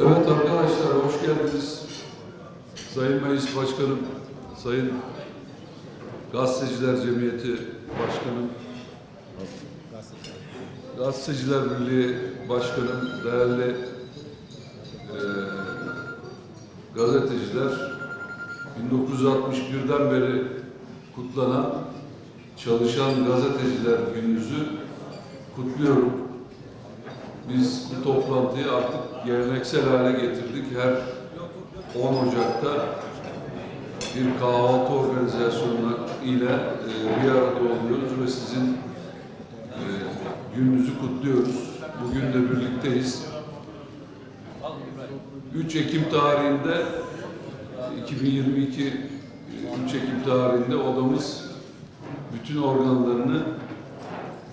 Evet arkadaşlar hoş geldiniz. Sayın Meclis Başkanım, Sayın Gazeteciler Cemiyeti Başkanım, Gazeteciler Birliği Başkanım, değerli eee, gazeteciler, 1961'den beri kutlanan Çalışan Gazeteciler Gününüzü kutluyorum. Biz bu toplantıyı artık geleneksel hale getirdik. Her 10 Ocak'ta bir kahvaltı organizasyonu ile e, bir arada oluyoruz ve sizin e, gününüzü kutluyoruz. Bugün de birlikteyiz. 3 Ekim tarihinde 2022 3 Ekim tarihinde odamız bütün organlarını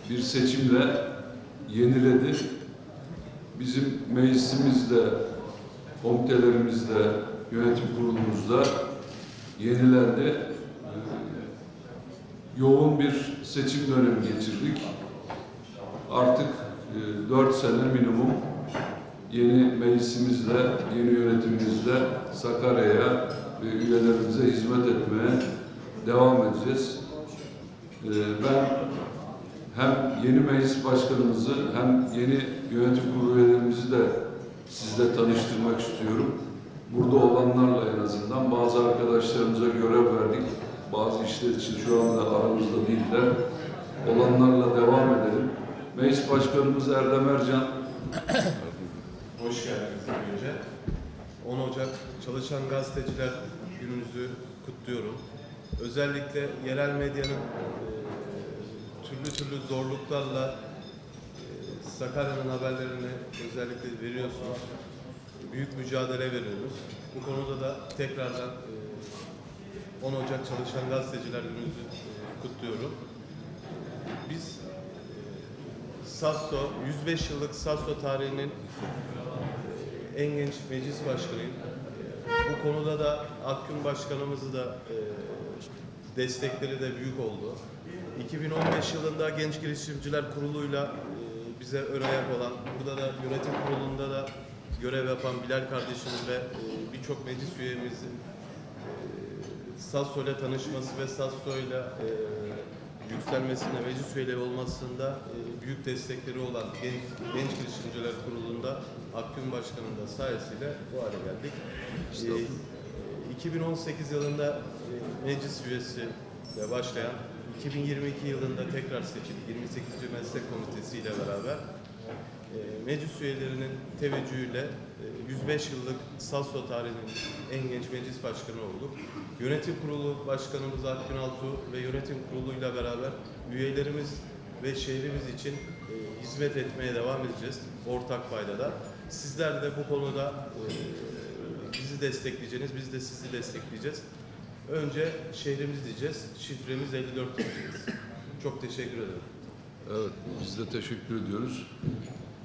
bir seçimle yeniledi. Bizim meclisimizde, komitelerimizde, yönetim kurulumuzda yenilendi. Ee, Yoğun bir seçim dönemi geçirdik. Artık e, dört sene minimum yeni meclisimizle, yeni yönetimimizle Sakarya'ya ve üyelerimize hizmet etmeye devam edeceğiz. Ee, Ben hem yeni meclis başkanımızı hem yeni yönetim kurulu üyelerimizi de sizle tanıştırmak istiyorum. Burada olanlarla en azından bazı arkadaşlarımıza görev verdik. Bazı işler için şu anda aramızda değiller. Olanlarla devam edelim. Meclis Başkanımız Erdem Ercan, Hoş geldiniz önce. 10 Ocak Çalışan Gazeteciler Gününüzü kutluyorum. Özellikle yerel medyanın e, türlü türlü zorluklarla e, Sakarya'nın haberlerini özellikle veriyorsunuz. Büyük mücadele veriyoruz. Bu konuda da tekrardan e, 10 Ocak Çalışan Gazeteciler Gününüzü e, kutluyorum. Biz e, Sasso, 105 yıllık Sasso tarihinin en genç meclis başkanıyım. Bu konuda da Akgün Başkanımızı da e, destekleri de büyük oldu. 2015 yılında Genç Girişimciler Kurulu'yla e, bize ön ayak olan, burada da yönetim kurulunda da görev yapan Bilal kardeşimiz ve e, birçok meclis üyemizin e, Sasso ile tanışması ve Sasso ile yükselmesinde, meclis üyeliği olmasında büyük destekleri olan Genç, Genç Girişimciler Kurulu'nda Akgün Başkanı'nın da sayesinde bu hale geldik. E, 2018 yılında meclis üyesi başlayan, 2022 yılında tekrar seçildik 28. Meslek Komitesi ile beraber e, meclis üyelerinin teveccühüyle e, 105 yıllık Sasso tarihinin en genç meclis başkanı olduk. Yönetim kurulu başkanımız Akgün Altuğ ve yönetim kuruluyla beraber üyelerimiz ve şehrimiz için e, hizmet etmeye devam edeceğiz ortak paydada. Sizler de bu konuda e, bizi destekleyeceğiniz, biz de sizi destekleyeceğiz. Önce şehrimiz diyeceğiz, şifremiz 54 diyeceğiz. Çok teşekkür ederim. evet biz de teşekkür ediyoruz.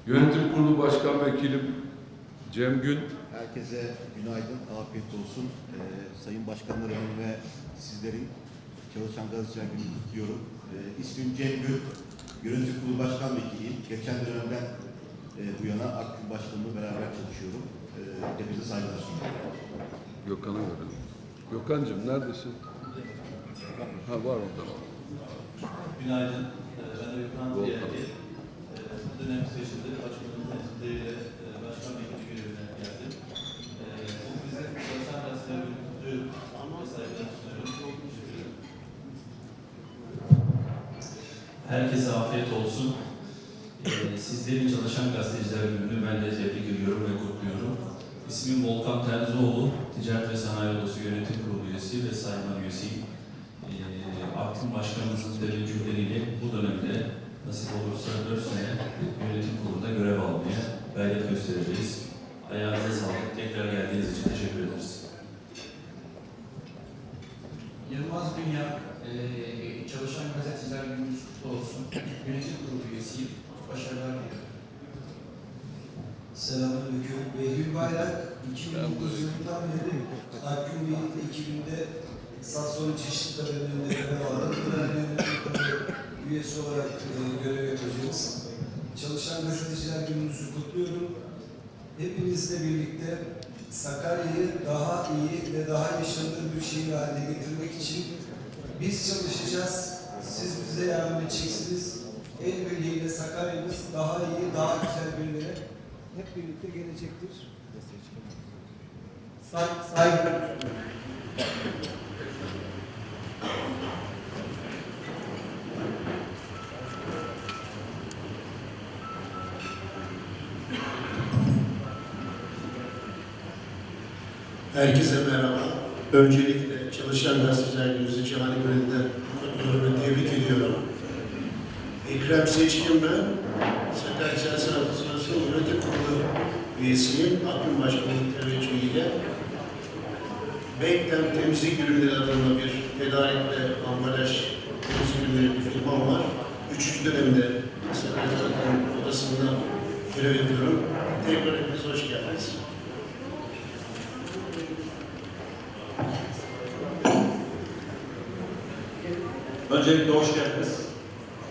Yönetim Kurulu Başkan Vekilim Cem Gün, Herkese günaydın, afiyet olsun. Ee, Sayın Başkanlarımın ve sizlerin Çalışan Gazeteciler Günü kutluyorum. Ee, ismim Cem Gül, Yönetim Kurulu Başkan Vekiliyim. Geçen dönemden e, bu yana Akgün Başkanımla beraber çalışıyorum. Ee, hepinize saygılar sunuyorum. Gökhan'a verelim. Gökhan'cığım neredesin? Ha var orada. Günaydın. Ee, Ben de Gökhan. Diyerli. Ee, Bu dönem seçildi. Başkanımızın nezdileriyle e, başkan vekili görevine geldim. Ee, Bu bize çalışan kutluyorum. Ve saygılarımı sunuyorum. Herkese afiyet olsun. Ee, Sizlerin Çalışan Gazeteciler Günü'nü ben de tebrik ediyorum ve kutluyorum. İsmim Volkan Terzioğlu, Ticaret ve Sanayi Odası Yönetim Kurulu üyesi ve sayma üyesiyim. Ee, Akgün Başkanımızın teveccühleriyle bu dönemde nasip olursa 4 sene yönetim kurulunda görev almaya gayret göstereceğiz. Ayağınıza sağlık. Tekrar geldiğiniz için teşekkür ederiz. Yılmaz Dünya, eee, Çalışan Gazeteciler Günümüz kutlu olsun. Yönetim kurulu üyesiyim. Başarılar diliyorum. Selamünaleyküm. Behlül Bayrak 2009 yılından beri Akgün Bey'in ekibinde Sassoli çeşitli yönetim kurulu üyesi olarak e, görev yapacağız. Çalışan gazeteciler gününüzü kutluyorum. hepinizle birlikte Sakarya'yı daha iyi ve daha yaşanır bir şehir haline getirmek için biz çalışacağız. Siz bize yardım edeceksiniz. El birliğiyle Sakarya'mız daha iyi, daha güzel bir hep birlikte gelecektir. Say, saygı. Herkese merhaba. Öncelikle Çalışan Gazeteciler Günü'nü Cihane Gölü'nde kutluyorum ve tebrik ediyorum. Ekrem Seçkin ben, Sakarya Siyaset Asosiyasyonu Yönetim Kurulu üyesiyim. Akgün Başkanı'nın teveccühüyle Bektem Temizlik Ürünleri adında bir tedarik ve ambalaj temizlik ürünleri bir firmam var. Üçüncü dönemde Siyaset Odası'nda görev yapıyorum. Tekrar hepiniz hoş geldiniz. Öncelikle hoş geldiniz.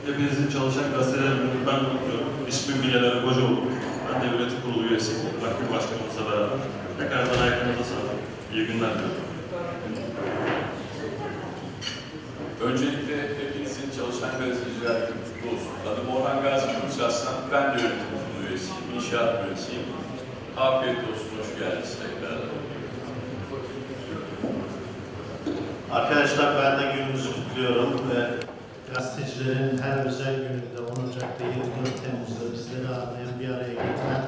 Hepinizin çalışan gazeteler günü ben kutluyorum. İsmim Bilal Kocaoğlu. Ben de yönetim kurulu üyesiyim. Akgün Başkanımızla beraber. Tekrardan ayaklarınıza sağlık. İyi günler diliyorum. Öncelikle hepinizin çalışan gazeteciler kutlu olsun. Adım Orhan Gazi Kılıçarslan. Ben de yönetim kurulu üyesiyim. İnşaat mühendisiyim. Afiyet olsun, hoş geldiniz tekrar. Arkadaşlar ben de gününüzü kutluyorum ve gazetecilerin her özel gününde 10 Ocak'ta 24 Temmuz'da bizleri ağırlayan bir araya getiren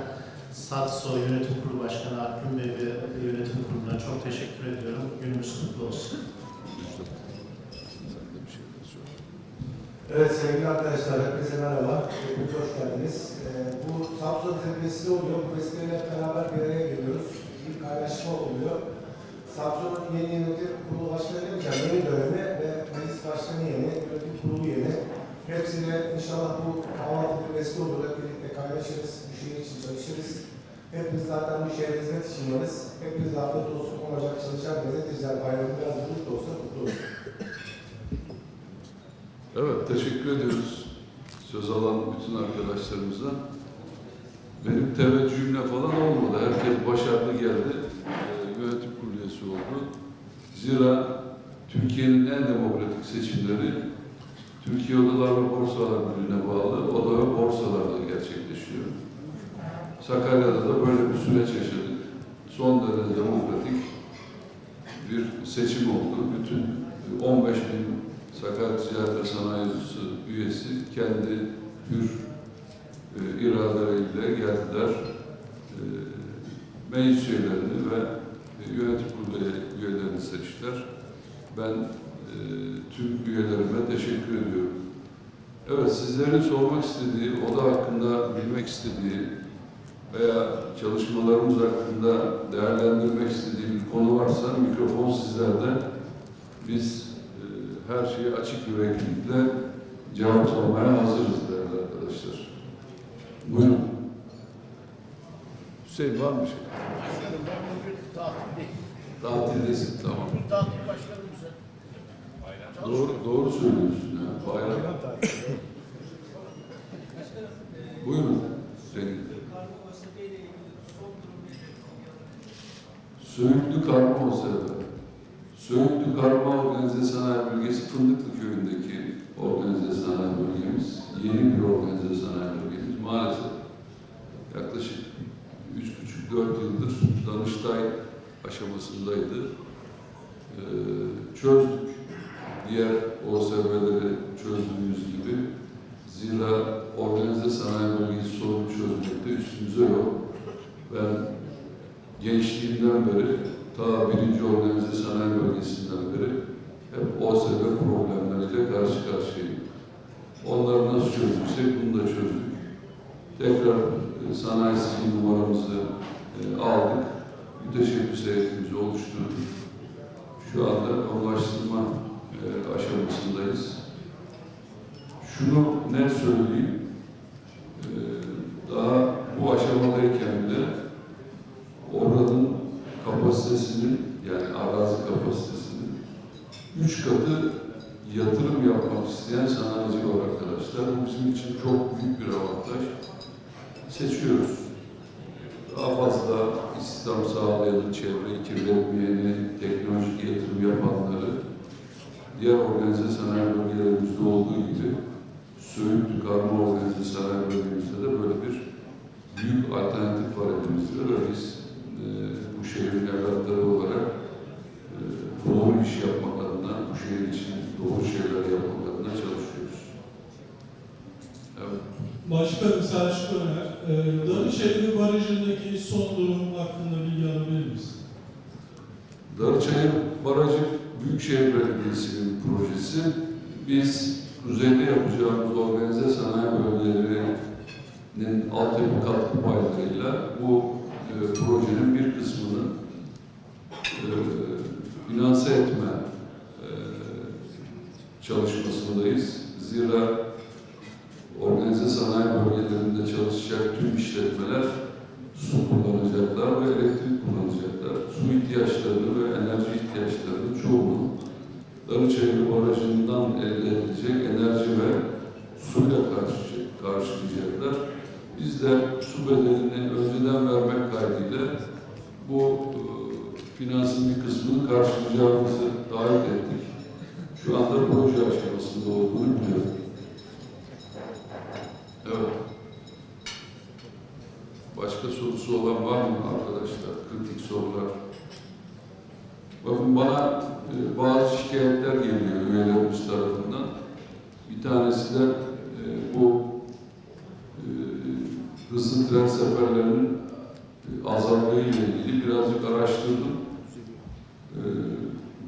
SATSO Yönetim Kurulu Başkanı Akgün Bey ve yönetim kuruluna çok teşekkür ediyorum. Günümüz kutlu olsun. Evet sevgili arkadaşlar, hepinize merhaba. Hepiniz hoş geldiniz. Ee, bu Samsun vesile oluyor. Bu vesileyle beraber bir araya geliyoruz. Bir paylaşma oluyor. Samsun'un yeni yönetim kurulu başkanı demeyeceğim, yeni dönemi ve meclis başkanı yeni, yönetim kurulu yeni. Hepsine inşallah bu kahvaltı bir vesile. Hep birlikte kaynaşırız, şehir için çalışırız. Hepimiz zaten bu şehre hizmet için varız. Hepiniz afiyet olsun. Olacak çalışan gazeteciler bayramı biraz de olsa kutlu olsun. Evet, teşekkür ediyoruz söz alan bütün arkadaşlarımıza. Benim teveccühümle falan olmadı. Herkes başarılı geldi. Ee, yönetim kurulu üyesi oldu. Zira Türkiye'nin en demokratik seçimleri Türkiye Odalar ve Borsalar Birliği'ne bağlı oda ve borsalarda gerçekleşiyor. Sakarya'da da böyle bir süreç yaşadık. Son derece demokratik bir seçim oldu. Bütün 15 bin Sakarya Ticaret ve Sanayi üyesi kendi hür e, iradeleriyle geldiler. E, meclis üyelerini ve e, yönetim kurulu üyelerini seçtiler. Ben e, tüm üyelerime teşekkür ediyorum. Evet, sizlerin sormak istediği, oda hakkında bilmek istediği veya çalışmalarımız hakkında değerlendirmek istediği bir konu varsa mikrofon sizlerde. Biz e, her şeyi açık yüreklilikle cevaplamaya hazırız değerli arkadaşlar. Buyurun. Hüseyin var mı bir şey? Başkanım ben bugün tatildeyim. Tatildesin, tamam. Bugün tatil başkanımızın. Doğru, doğru söylüyorsun. Ya. Bayram. Buyurun. Hüseyin. Söğütlü Karma OSB. Söğütlü Karma Organize Sanayi Bölgesi Fındıklı Köyü'ndeki organize sanayi bölgemiz. Yeni bir organize sanayi bölgemiz. Maalesef yaklaşık üç buçuk dört yıldır Danıştay aşamasındaydı. Ee, çözdük. Diğer OSB'leri çözdüğümüz gibi. Zira organize sanayi bölgesi sorunu çözmekte üstümüze yok. Ben gençliğimden beri, ta birinci organize sanayi bölgesinden beri hep OSB problemleriyle karşı karşıyayım. Onları nasıl çözdüksek bunu da çözdük. Tekrar e, sanayi sicil numaramızı e, aldık. Müteşebbis heyetimizi oluşturduk. Şu anda ulaştırma e, aşamasındayız. Şunu net söyleyeyim. E, daha bu aşamadayken oranın kapasitesinin yani arazi kapasitesinin üç katı yatırım yapmak isteyen sanayici var arkadaşlar. Bu bizim için çok büyük bir avantaj. Seçiyoruz. daha fazla istihdam sağlayanı, çevreyi kirletmeyeni, teknolojik yatırım yapanları diğer organize sanayi bölgelerimizde olduğu gibi Söğütlü Karma Organize Sanayi Bölgemizde de böyle bir büyük alternatif var elimizde ve biz e, şehrin evlatları olarak e, doğru iş yapmak adına, bu şehir için doğru şeyler yapmak adına çalışıyoruz. Evet. Başkanım Selçuk Öner, e, Darıçayır Barajı'ndaki son durum hakkında bilgi alabilir miyiz? Darıçayır Barajı Büyükşehir Belediyesi'nin projesi. Biz kuzeyde yapacağımız organize sanayi bölgelerinin altyapı katkı paylarıyla bu e, projenin bir kısmını e, finanse etme e, çalışmasındayız. Zira organize sanayi bölgelerinde çalışacak tüm işletmeler su kullanacaklar ve elektrik kullanacaklar. Su ihtiyaçlarını ve enerji ihtiyaçlarını çoğunu Darıçayır Barajı'ndan elde edilecek enerji ve suyla karşı, karşılayacaklar. Biz de su bedelini önceden vermek kaydıyla bu e, finansın bir kısmını karşılayacağımızı taahhüt ettik. Şu anda proje aşamasında olduğunu biliyorum. Evet. Başka sorusu olan var mı arkadaşlar? Kritik sorular. Bakın bana e, bazı şikayetler geliyor üyelerimiz tarafından. Bir tanesi de e, bu e, hızlı tren seferlerinin e, azallığı ile ilgili birazcık araştırdım. E,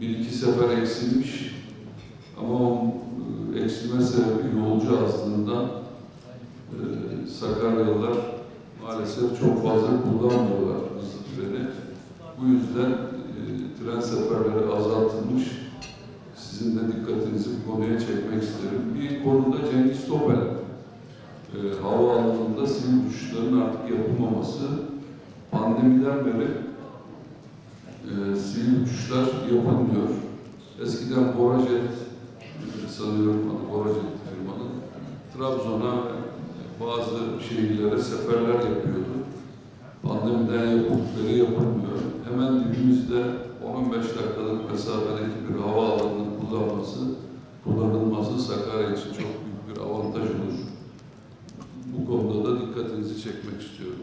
bir iki sefer eksilmiş ama e, eksilme sebebi yolcu azlığından Sakaryalılar maalesef çok fazla kullanmıyorlar hızlı treni. Bu yüzden tren seferleri azaltılmış. Sizin de dikkatinizi bu konuya çekmek isterim. Bir konuda Cengiz Topel e, havaalanında sivil uçuşların artık yapılmaması. Pandemiden beri e, sivil uçuşlar yapılmıyor. Eskiden Borajet sanıyorum adı Borajet firmanın Trabzon'a bazı şehirlere seferler yapıyordu. Pandemiden yapıldıkları yapılmıyor. Hemen dibimizde 10-15 dakikalık mesafedeki bir havaalanının kullanması, kullanılması Sakarya için çok büyük bir avantaj olur. Bu konuda da dikkatinizi çekmek istiyorum.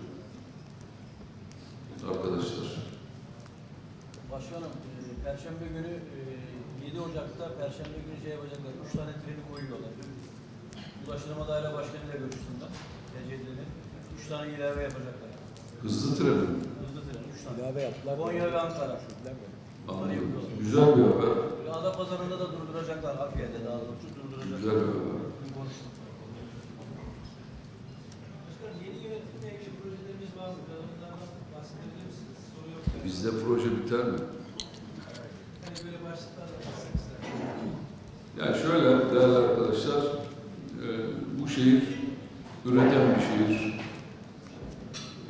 Arkadaşlar. Başkanım, e, Perşembe günü e, 7 Ocak'ta Perşembe günü şey yapacaklar. 3 tane treni koyuyorlar. Ulaştırma Daire Başkanı'yla görüştüm ben. TCD'nin. 3 tane ilave yapacaklar. Hızlı tren. Hızlı tren 3 tane. İlave yaptılar. Konya ve Ankara. Anlıyorum. Güzel bir haber. Adapazarı'nda da durduracaklar. Afiye'de daha doğrusu durduracaklar. Güzel bir haber. Bugün konuştum. Başkanım yeni yönetimle ilgili projelerimiz var mı? Onlardan bahsedebilir misiniz? Soru yok. Bizde proje biter mi? Yani şöyle değerli arkadaşlar, e, bu şehir üreten bir şehir.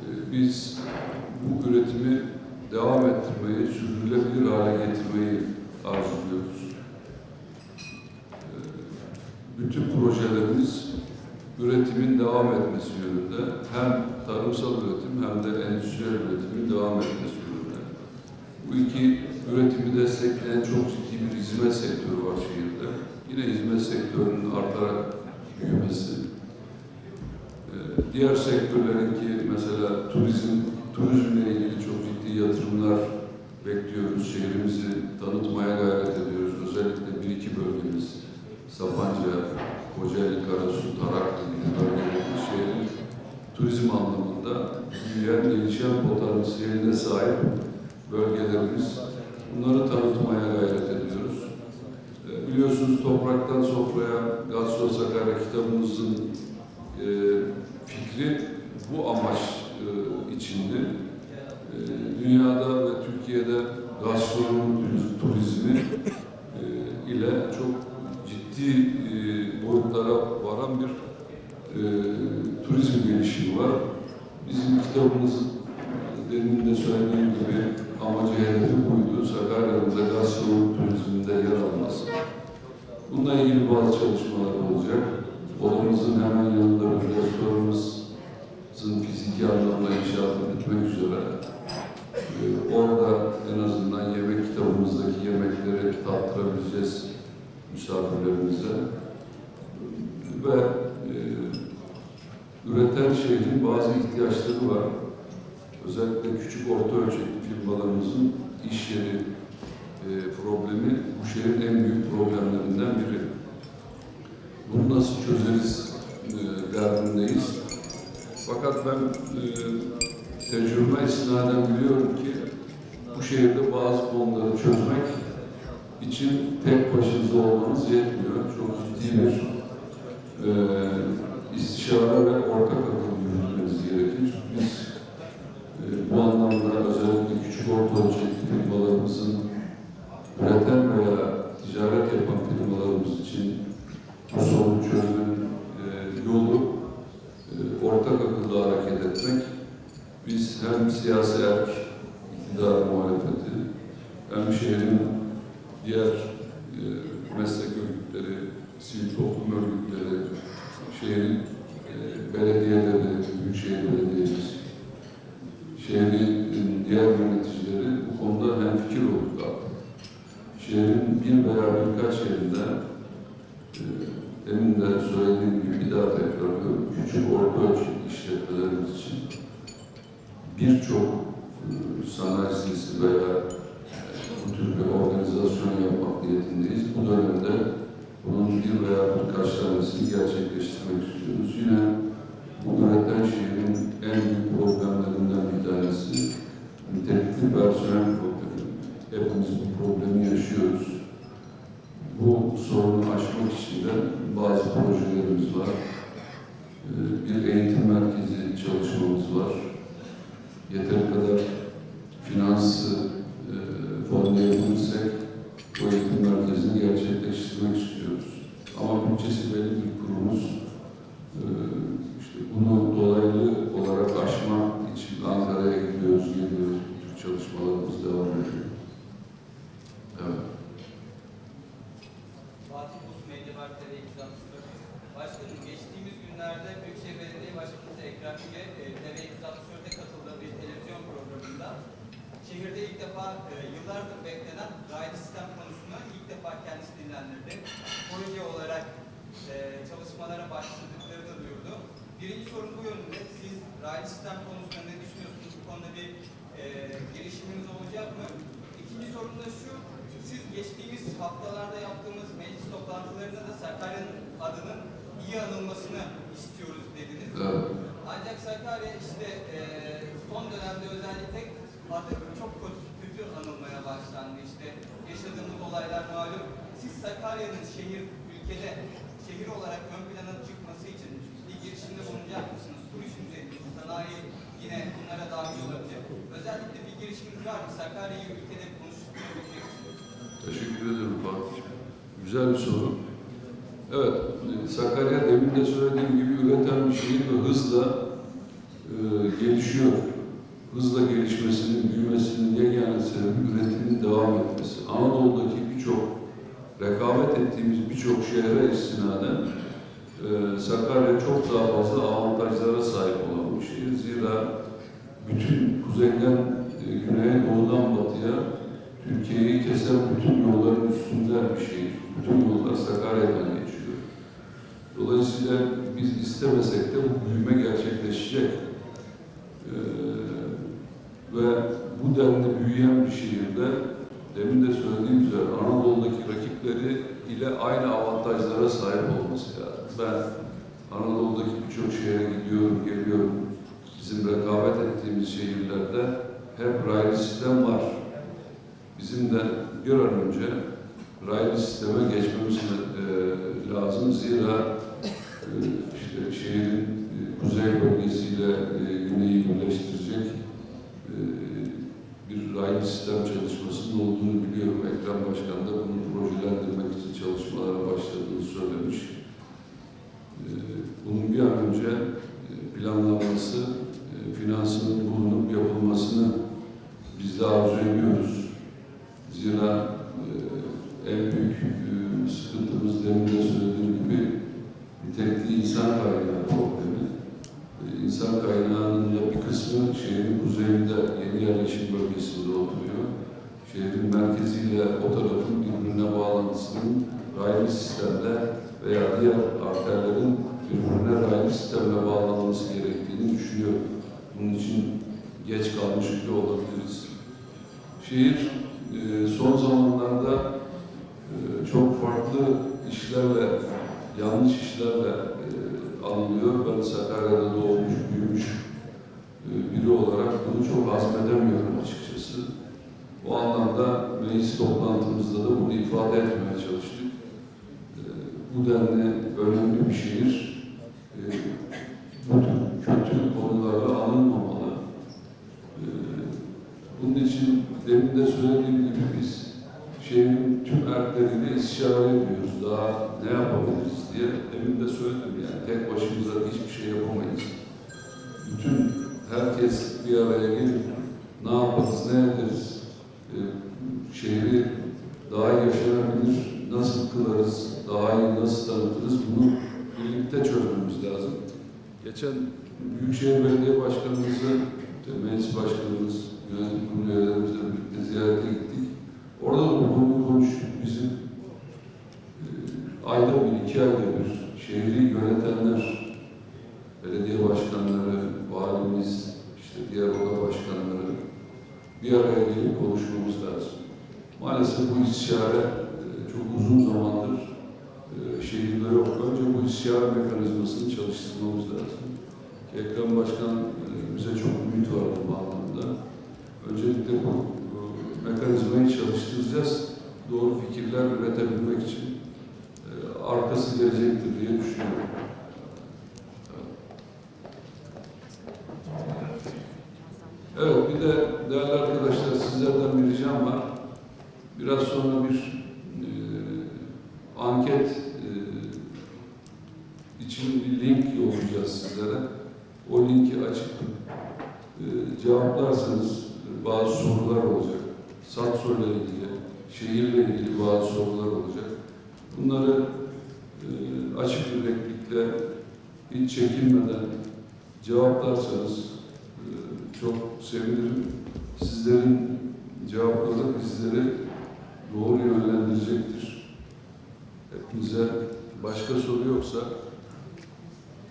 E, biz bu üretimi devam ettirmeyi, sürdürülebilir hale getirmeyi arzuluyoruz. E, bütün projelerimiz üretimin devam etmesi yönünde. Hem tarımsal üretim hem de endüstriyel üretimin devam etmesi yönünde. Bu iki üretimi destekleyen çok ciddi bir hizmet sektörü var şehirde. Yine hizmet sektörünün artarak büyümesi. Ee, diğer sektörlerin ki mesela turizm, turizmle ilgili çok ciddi yatırımlar bekliyoruz. Şehrimizi tanıtmaya gayret ediyoruz. Özellikle bir iki bölgemiz, Sapanca, Kocaeli, Karasu, Taraklı gibi bölgelerimiz şehrin turizm anlamında büyüyen, gelişen potansiyeline sahip bölgelerimiz. Bunları tanıtmaya gayret ediyoruz. Ee, Biliyorsunuz Topraktan Sofraya Gazzo Sakarya kitabımızın e, fikri bu amaç e, içindi. E, dünyada ve Türkiye'de gastronomi turizmi e, ile çok ciddi e, boyutlara varan bir e, turizm gelişimi var. Bizim kitabımızın demin de söylediğim Sakarya'nın gaz yolu turizminde yer almaz. Bununla ilgili bazı çalışmalar olacak. Odamızın hemen yanında bir restoranımızın fiziki anlamda inşaatı bitmek üzere. Ee, orada en azından yemek kitabımızdaki yemekleri tattırabileceğiz misafirlerimize. Ve e, üreten şehrin bazı ihtiyaçları var. Özellikle küçük orta ölçekli firmalarımızın iş yeri e, problemi bu şehrin en büyük problemlerinden biri. Bunu nasıl çözeriz e, derdindeyiz. Fakat ben e, tecrübe istinaden biliyorum ki bu şehirde bazı konuları çözmek için tek başınıza olmanız yetmiyor. Çok ciddi bir e, istişare ve ortak akıl yürütmeniz gerekir. Biz e, bu anlamda özellikle küçük orta ölçekli firmalarımızın üreten veya ticaret yapan firmalarımız için bu sorunu çözmenin e, yolu e, ortak akıllı hareket etmek. Biz hem siyasi erk, iktidar muhalefeti, hem şehrin diğer e, meslek örgütleri, sivil toplum örgütleri, şehrin e, belediyeleri, büyükşehir belediyemiz, şehrin diğer yöneticileri bu konuda hemfikir olduk abi. Şehrin bir veya birkaç yerinde e, demin de söylediğim gibi bir daha tekrarlıyorum. Küçük orta ölçekli işletmelerimiz için birçok e, sanayi sitesi veya e, bu tür bir organizasyon yapmak niyetindeyiz. Bu dönemde bunun bir veya birkaç tanesini gerçekleştirmek istiyoruz. Yine bu üreten şehrin en büyük problemlerinden bir tanesi nitelikli personel problemi. Hepimiz bu problemi yaşıyoruz. Bu sorunu aşmak için de bazı projelerimiz var. Ee, Bir eğitim merkezi çalışmamız var. Yeteri kadar finansı e, fonlayabilirsek bu eğitim merkezini gerçekleştirmek istiyoruz. Ama bütçesi belli bir kurumuz. Ee, işte bunu dolaylı olarak aşmak için Ankara'ya gidiyoruz, geliyoruz. Bu tür çalışmalarımız devam ediyor. Evet. Fatih Buz Medya Market'e imzatmıştır. Başkanım geçtiğimiz günlerde Büyükşehir Belediye Başkanı Ekrem İge, e, TV 264'e katıldığı bir televizyon programında şehirde ilk defa e, yıllardır beklenen raylı sistem konusunu ilk defa dinlendirdi. Proje olarak e, çalışmalara başladıklarını duyurdu. Birinci sorun bu yönde. Siz raylı sistem konusunda ne düşünüyorsunuz? Bu konuda bir e, girişiminiz olacak mı? İkinci sorun da şu, siz geçtiğimiz haftalarda yaptığımız meclis toplantılarında da Sakarya'nın adının iyi anılmasını istiyoruz dediniz. Evet. Ancak Sakarya işte e, son dönemde özellikle adı çok kötü, kötü anılmaya başlandı. İşte yaşadığımız olaylar malum. Siz Sakarya'nın şehir, ülkede şehir olarak ön plana çıkması için bir girişimde bulunacak mısınız? Turizm üzerinde, sanayi yine bunlara dahil olabilir. Özellikle bir girişiminiz var mı? Sakarya'yı ülkede konuşturabilmek için. Teşekkür ederim Fatih. Güzel bir soru. Evet, Sakarya demin de söylediğim gibi üreten bir şehir ve hızla e, gelişiyor. Hızla gelişmesinin, büyümesinin yegane sebebi üretimin devam etmesi. Anadolu'daki birçok, rekabet ettiğimiz birçok şehre istinaden e, Sakarya çok daha fazla avantajlara sahip olan bir şehir. Zira bütün kuzeyden e, güneye, doğudan batıya Türkiye'yi kesen bütün yolların üstünden bir şehir. Bütün yollar Sakarya'dan geçiyor. Dolayısıyla biz istemesek de bu büyüme gerçekleşecek. Ee, ve bu denli büyüyen bir şehirde demin de rakipleri ile aynı avantajlara sahip olması lazım. Ben Anadolu'daki birçok şehre gidiyorum, geliyorum. Bizim rekabet ettiğimiz şehirlerde hep raylı sistem var. Bizim de bir an önce raylı sisteme geçmemiz e, lazım. Zira e, işte şehrin e, kuzey bölgesiyle e, güneyi birleştirecek e, bir raylı sistem çalışmasının olduğunu biliyorum. Ekrem Başkan da bunu projelendirmek için çalışmalara başladığını söylemiş. E, bunun bir an önce e, planlanması, e, finansının bulunup yapılmasını biz de arzu ediyoruz. Zira e, en büyük e, sıkıntımız demin de söylediğim gibi nitelikli insan kaynağı problemi. E, insan kaynağının da bir kısmı şehrin kuzeyinde yeni yerleşim bölgesinde oturuyor. şehrin merkeziyle o tarafın birbirine bağlantısının raylı sistemle veya diğer arterlerin birbirine raylı sistemle bağlanması gerektiğini düşünüyorum. Bunun için bile olabiliriz. Şehir e, son zamanlarda e, çok farklı işlerle, yanlış işlerle e, anılıyor. Ben Sakarya'da doğmuş, büyümüş biri olarak bunu çok hazmedemiyorum açıkçası. O anlamda meclis toplantımızda da bunu ifade etmeye çalıştık. Bu denli önemli bir şehir e, bu tür kötü konularla anılmamalı. E, Bunun için gibi biz şehrin tüm erkleriyle istişare ediyoruz. Daha ne yapabiliriz diye. Demin de söyledim yani tek başımıza hiçbir şey yapamayız. Bütün herkes bir araya gelip ne yaparız, ne ederiz, e, şehri daha yaşanabilir, nasıl kılarız, daha iyi nasıl tanıtırız bunu birlikte çözmemiz lazım. Geçen Büyükşehir Belediye Başkanımızı, meclis başkanımız, yönetim kurulu üyelerimizle birlikte ziyarete gittik. Orada da konuyu konuştuk. Bizim e, ayda bir, iki ayda bir şehri yönetenler, belediye başkanları, valimiz, işte diğer oda başkanları bir araya gelip konuşmamız lazım. Maalesef bu istişare e, çok uzun zamandır e, şehirde yok. Önce bu istişare mekanizmasını çalıştırmamız lazım. Ekrem Başkan e, bize çok ümit var bu anlamda. Öncelikle bu, mekanizmayı çalıştıracağız. Doğru fikirler üretebilmek için e, arkası gelecektir diye düşünüyorum. Evet, bir de değerli arkadaşlar sizlerden bir ricam var. Biraz sonra bir e, anket e, için bir link yollayacağız sizlere. O linki açıp e, cevaplarsanız e, bazı sorular olacak. Satsoyla ilgili, şehirle ilgili bazı sorular olacak. Bunları e, açık yüreklilikle hiç çekinmeden cevaplarsanız e, çok sevinirim. Sizlerin cevapları bizleri doğru yönlendirecektir. Hepinize başka soru yoksa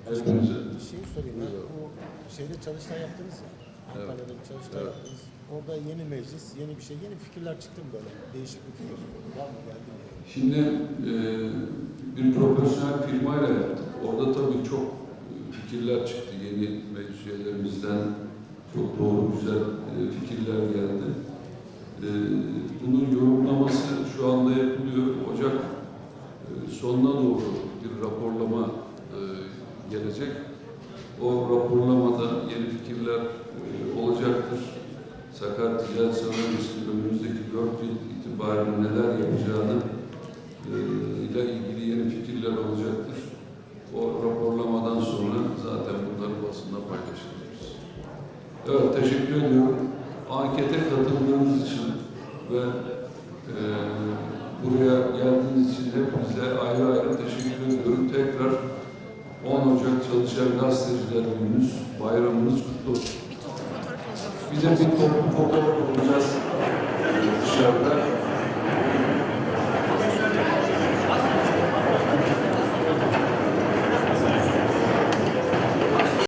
hepinize Bir şey sorayım ben. O şeyde çalıştay yaptınız ya. Antalya'da bir çalıştay Evet. yaptınız. Orada yeni meclis, yeni bir şey, yeni fikirler çıktı mı böyle? Değişik bir fikir. Var mı geldi mi? Şimdi e, bir profesyonel firmayla yaptık. Orada tabii çok fikirler çıktı yeni meclis üyelerimizden. Çok doğru, güzel e, fikirler geldi. E, bunun yorumlaması şu anda yapılıyor. Ocak e, sonuna doğru bir raporlama gelecek. O raporlamada yeni fikirler olacaktır. Sakarya Ticaret Sanayi önümüzdeki dört yıl itibariyle neler yapacağını ile ilgili yeni fikirler olacaktır. O raporlamadan sonra zaten bunları paylaşacağız. Evet, teşekkür ediyorum. Ankete katıldığınız için ve e, buraya geldiğiniz için hepinize ayrı ayrı teşekkür ediyorum. Tekrar 10 Ocak Çalışan Gazeteciler Gününüz, bayramınız kutlu olsun. Bir de bir toplu fotoğraf olacağız dışarıda.